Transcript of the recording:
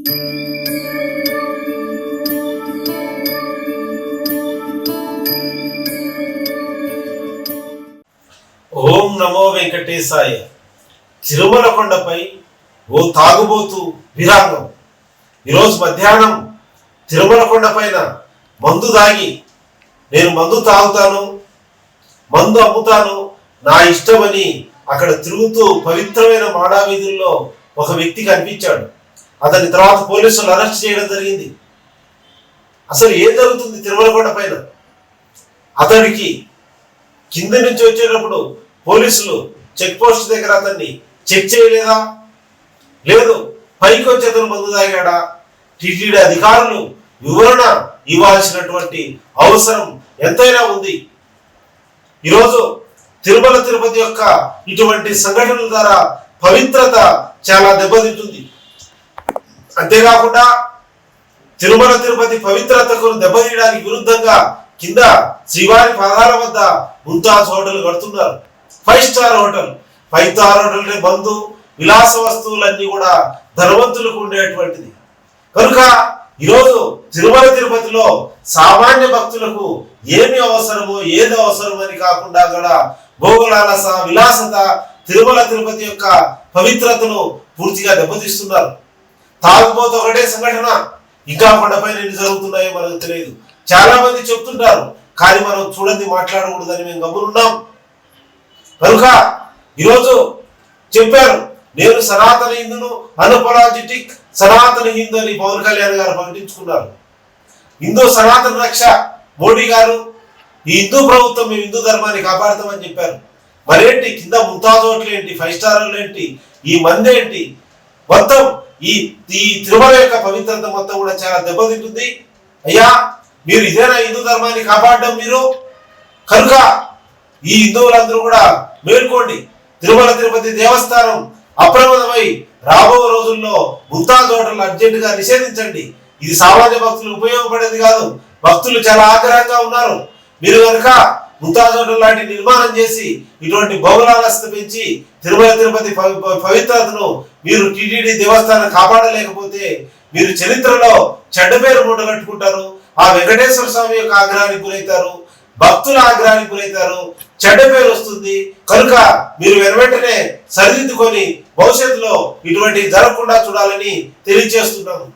ఓం నమో వెంకటేశాయ. తిరుమల కొండపై ఓ తాగుబోతు విరాంగం. ఈరోజు మధ్యాహ్నం తిరుమల కొండ పైన మందు దాగి నేను మందు తాగుతాను మందు అమ్ముతాను నా ఇష్టమని అక్కడ తిరుగుతూ పవిత్రమైన మాడా వీధుల్లో ఒక వ్యక్తి కనిపించాడు. అతని తర్వాత పోలీసులు అరెస్ట్ చేయడం జరిగింది. అసలు ఏం జరుగుతుంది తిరుమలకొండ పైన? అతడికి కింద నుంచి వచ్చేటప్పుడు పోలీసులు చెక్ పోస్ట్ దగ్గర అతన్ని చెక్ చేయలేదా? లేదు పైకి వచ్చి అతను మందు తాగాడా? టీటీడీ అధికారులు వివరణ ఇవ్వాల్సినటువంటి అవసరం ఎంతైనా ఉంది. ఈరోజు తిరుమల తిరుపతి యొక్క ఇటువంటి సంఘటనల ద్వారా పవిత్రత చాలా దెబ్బతింటుంది. అంతేకాకుండా తిరుమల తిరుపతి పవిత్రతకు దెబ్బతీయడానికి విరుద్ధంగా కింద శ్రీవారి పాదాల వద్ద ముంతాజ్ హోటల్ కడుతున్నారు. Five star hotel. Five star hotel బంధు విలాస వస్తువులన్నీ కూడా ధనవంతులకు ఉండేటువంటిది. కనుక ఈరోజు తిరుమల తిరుపతిలో సామాన్య భక్తులకు ఏమి అవసరమో ఏది అవసరమో అని కాకుండా కూడా భోగలాలస విలాసత తిరుమల తిరుపతి యొక్క పవిత్రతను పూర్తిగా దెబ్బతీస్తున్నారు. తాగుబోతు ఒకటే సంఘటన. ఇంకా కొండపైన ఎన్ని జరుగుతున్నాయో మనకు తెలియదు. చాలా మంది చెప్తుంటారు కానీ మనం చూడండి మాట్లాడకూడదని మేము గమనున్నాం కనుక ఈరోజు చెప్పారు నేను సనాతన హిందును అనపరాజిటిక్ సనాతన హిందూ అని పవన్ కళ్యాణ్ గారు ప్రకటించుకున్నారు. హిందూ సనాతన రక్ష మోడీ గారు ఈ హిందూ ప్రభుత్వం మేము హిందూ ధర్మాన్ని కాపాడుతామని చెప్పారు. మరేంటి? కింద ముంతాజోట్లు ఏంటి? ఫైవ్ స్టార్లు ఏంటి? ఈ మంది ఏంటి మొత్తం ఈ ఈ తిరుమల యొక్క పవిత్రత మొత్తం కూడా చాలా దెబ్బతింటుంది. అయ్యా మీరు ఇదేనా హిందూ ధర్మాన్ని కాపాడడం మీరు? కనుక ఈ హిందువులందరూ కూడా మేల్కోండి. తిరుమల తిరుపతి దేవస్థానం అప్రమత్తమై రాబో రోజుల్లో ముంతాజ్ తోటలు అర్జెంటుగా నిషేధించండి. ఇది సామాన్య భక్తులు ఉపయోగపడేది కాదు. భక్తులు చాలా ఆగ్రహంగా ఉన్నారు. మీరు కనుక ముంతాజ్ లాంటి నిర్మాణం చేసి ఇటువంటి బహుళాలస్త పెంచి తిరుమల తిరుపతి పవి- పవిత్రతను మీరు టీటీడీ దేవస్థానం కాపాడలేకపోతే మీరు చరిత్రలో చెడ్డ పేరు మూటగట్టుకుంటారు. ఆ వెంకటేశ్వర స్వామి యొక్క ఆగ్రహానికి గురవుతారు భక్తుల ఆగ్రహానికి గురవుతారు చెడ్డ పేరు వస్తుంది. కనుక మీరు వెనవెంటనే సరిదిద్దుకొని భవిష్యత్తులో ఇటువంటి జరగకుండా చూడాలని తెలియజేస్తున్నాము